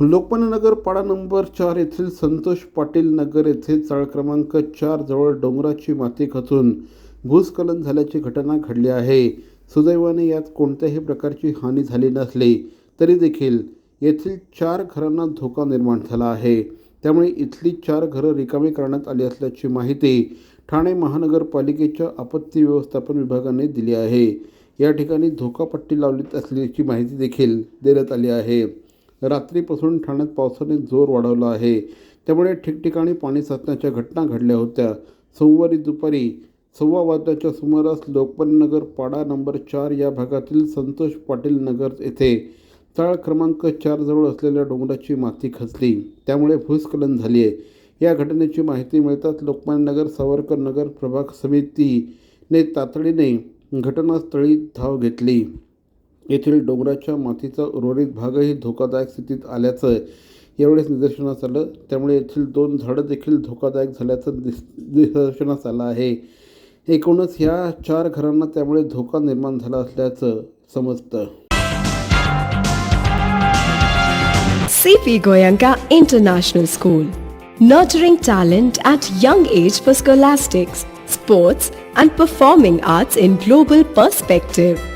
लोकमान्यनगर पाडा नंबर चार येथील संतोष पाटील नगर येथे चाळ क्रमांक चार जवळ डोंगराची माती खचून भूस्खलन झाल्याची घटना घडली आहे. सुदैवाने यात कोणत्याही प्रकारची हानी झाली नसली तरी देखील येथील चार घरांना धोका निर्माण झाला आहे. त्यामुळे इथली चार घरं रिकामी करण्यात आली असल्याची माहिती ठाणे महानगरपालिकेच्या आपत्ती व्यवस्थापन विभागाने दिली आहे. या ठिकाणी धोकापट्टी लावली असल्याची माहिती देखील देण्यात आली आहे. रात्रीपासून ठाण्यात पावसाने जोर वाढवला आहे. त्यामुळे ठिकठिकाणी पाणी साचण्याच्या घटना घडल्या होत्या. सोमवारी दुपारी सव्वा वाजल्याच्या सुमारास लोकमान्यनगर पाडा नंबर चार या भागातील संतोष पाटील नगर येथे चाळ क्रमांक चारजवळ असलेल्या डोंगराची माती खचली. त्यामुळे भूस्खलन झाली आहे. या घटनेची माहिती मिळताच लोकमान्यनगर सावरकर नगर प्रभाग समितीने तातडीने घटनास्थळी धाव घेतली. येथील डोंगराच्या मातीचा उर्वरित भागही धोकादायक स्थितीत आल्याचं यावेळेस निदर्शनास आलं. त्यामुळे येथील दोन झाडं देखील धोकादायक झाल्याचं दिस निदर्शनास आलं आहे. एकूणच ह्या चार घरांना त्यामुळे धोका निर्माण झाला असल्याचं समजतं. CP Goenka international school nurturing talent at young age for scholastics sports and performing arts in global perspective